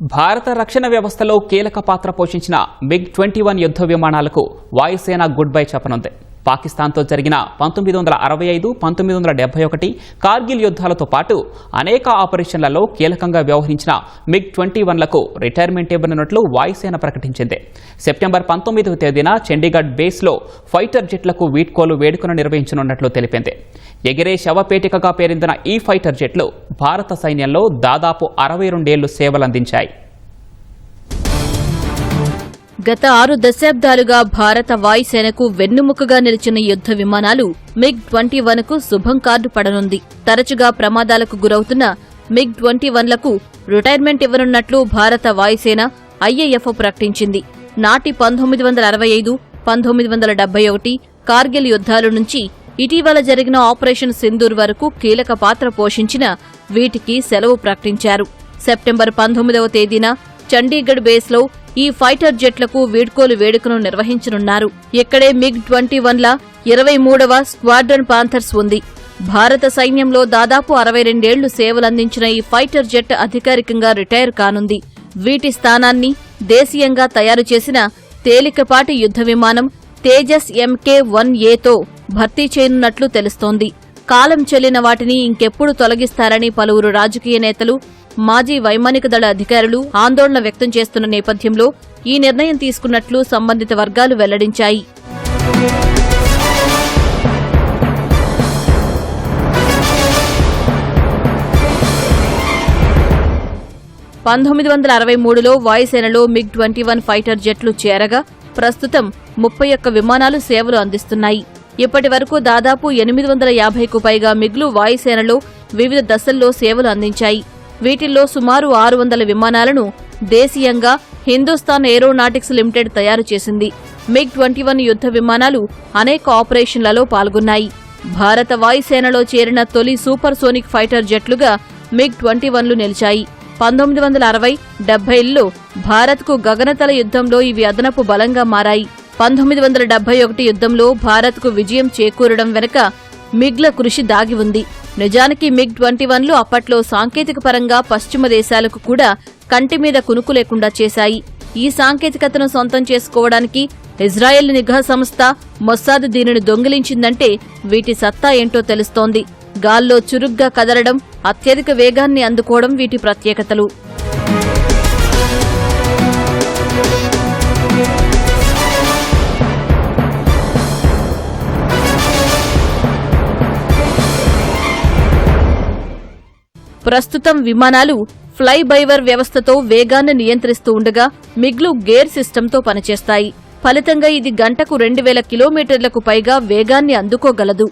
భారత రక్షణ వ్యవస్థలో కీలక పాత్ర పోషించిన మిగ్ ట్వంటీ వన్ యుద్ధ విమానాలకు వాయుసేన గుడ్ బై చెప్పనుంది. పాకిస్తాన్తో జరిగిన పంతొమ్మిది వందల అరవై ఐదు పంతొమ్మిది వందల డెబ్బై ఒకటి కార్గిల్ యుద్ధాలతో పాటు అనేక ఆపరేషన్లలో కీలకంగా వ్యవహరించిన మిగ్ ట్వంటీ వన్లకు రిటైర్మెంట్ ఇవ్వనున్నట్లు వాయుసేన ప్రకటించింది. సెప్టెంబర్ పంతొమ్మిదవ తేదీన చండీగఢ్ బేస్లో ఫైటర్ జెట్లకు వీడ్కోలు వేడుకను నిర్వహించనున్నట్లు తెలిపింది. ఎగిరే శవపేటికగా పేరొందిన ఈ ఫైటర్ జెట్లు భారత సైన్యంలో దాదాపు అరవై రెండేళ్ళు సేవలందించాయి. గత ఆరు దశాబ్దాలుగా భారత వాయుసేనకు వెన్నుముకగా నిలిచిన యుద్ధ విమానాలు మిగ్ ట్వంటీ వన్కు శుభం కార్డు పడనుంది. తరచుగా ప్రమాదాలకు గురవుతున్న మిగ్ ట్వంటీ వన్లకు రిటైర్మెంట్ ఇవ్వనున్నట్లు భారత వాయుసేన ఐఏఎఫ్ ప్రకటించింది. నాటి పంతొమ్మిది వందల అరవై ఐదు పంతొమ్మిది వందల డెబ్బై ఒకటి కార్గిల్ యుద్ధాల నుంచి ఇటీవల జరిగిన ఆపరేషన్ సింధూర్ వరకు కీలక పాత్ర పోషించిన వీటికి సెలవు ప్రకటించారు. సెప్టెంబర్ పంతొమ్మిదవ తేదీన చండీగఢ్ బేస్లో ఈ ఫైటర్ జెట్లకు వీడ్కోలు వేడుకను నిర్వహించనున్నారు. ఇక్కడే మిగ్ ట్వంటీ వన్ల ఇరవై మూడవ స్క్వాడ్రన్ పాంథర్స్ ఉంది. భారత సైన్యంలో దాదాపు అరవై రెండేళ్ళు సేవలందించిన ఈ ఫైటర్ జెట్ అధికారికంగా రిటైర్ కానుంది. వీటి స్థానాన్ని దేశీయంగా తయారు చేసిన తేలికపాటి యుద్ధ విమానం తేజస్ ఎంకే వన్ ఏతో భర్తీ చేయనున్నట్లు తెలుస్తోంది. కాలం చెల్లిన వాటిని ఇంకెప్పుడు తొలగిస్తారని పలువురు రాజకీయ నేతలు మాజీ వైమానిక దళ అధికారులు ఆందోళన వ్యక్తం చేస్తున్న నేపథ్యంలో ఈ నిర్ణయం తీసుకున్నట్లు సంబంధిత వర్గాలు వెల్లడించాయి. పంతొమ్మిది వందల అరవై మూడులో వాయుసేనలో మిగ్ ట్వంటీ వన్ ఫైటర్ జెట్లు చేరగా ప్రస్తుతం ముప్పై ఒక్క విమానాలు సేవలు అందిస్తున్నాయి. ఇప్పటి వరకు దాదాపు ఎనిమిది వందల యాభైకు పైగా మిగ్లు వాయుసేనలో వివిధ దశల్లో సేవలు అందించాయి. వీటిల్లో సుమారు ఆరు వందల విమానాలను దేశీయంగా హిందుస్థాన్ ఏరోనాటిక్స్ లిమిటెడ్ తయారు చేసింది. మిగ్ ట్వంటీ వన్ యుద్ధ విమానాలు అనేక ఆపరేషన్లలో పాల్గొన్నాయి. భారత వాయుసేనలో చేరిన తొలి సూపర్ సోనిక్ ఫైటర్ జెట్లుగా మిగ్ ట్వంటీ వన్లు నిలిచాయి. పంతొమ్మిది వందల అరవై డెబ్బైల్లో భారత్కు గగనతల యుద్ధంలో ఇవి అదనపు బలంగా మారాయి. పంతొమ్మిది వందల డెబ్బై ఒకటి యుద్ధంలో భారత్కు విజయం చేకూరడం వెనుక మిగ్ల కృషి దాగి ఉంది. నిజానికి మిగ్ ట్వంటీ వన్లు అప్పట్లో సాంకేతిక పరంగా పశ్చిమ దేశాలకు కూడా కంటి మీద కునుకు లేకుండా చేశాయి. ఈ సాంకేతికతను సొంతం చేసుకోవడానికి ఇజ్రాయెల్ నిఘా సంస్థ మొస్సాద్ దీనిని దొంగిలించిందంటే వీటి సత్తా ఏంటో తెలుస్తోంది. గాల్లో చురుగ్గా కదలడం అత్యధిక వేగాన్ని అందుకోవడం వీటి ప్రత్యేకతలు. ప్రస్తుతం విమానాలు ఫ్లై బైవర్ వ్యవస్థతో వేగాన్ని నియంత్రిస్తూ ఉండగా మిగ్లు గేర్ సిస్టంతో పనిచేస్తాయి. ఫలితంగా ఇది గంటకు రెండు వేల కిలోమీటర్లకు పైగా వేగాన్ని అందుకోగలదు.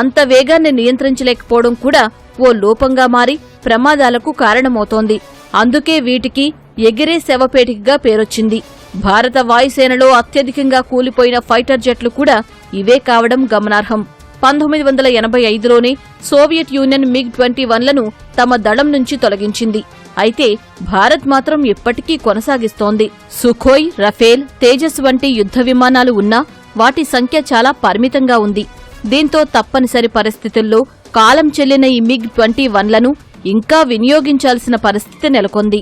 అంత వేగాన్ని నియంత్రించలేకపోవడం కూడా ఓ లోపంగా మారి ప్రమాదాలకు కారణమవుతోంది. అందుకే వీటికి ఎగిరే శవపేటికగా పేరొచ్చింది. భారత వాయుసేనలో అత్యధికంగా కూలిపోయిన ఫైటర్ జెట్లు కూడా ఇవే కావడం గమనార్హం. పంతొమ్మిది వందల ఎనభై ఐదులోనే సోవియట్ యూనియన్ మిగ్ ట్వంటీ వన్లను తమ దళం నుంచి తొలగించింది. అయితే భారత్ మాత్రం ఇప్పటికీ కొనసాగిస్తోంది. సుఖోయ్ రఫేల్ తేజస్ వంటి యుద్ధ విమానాలు ఉన్నా వాటి సంఖ్య చాలా పరిమితంగా ఉంది. దీంతో తప్పనిసరి పరిస్థితుల్లో కాలం చెల్లిన ఈ మిగ్ ట్వంటీ వన్లను ఇంకా వినియోగించాల్సిన పరిస్థితి నెలకొంది.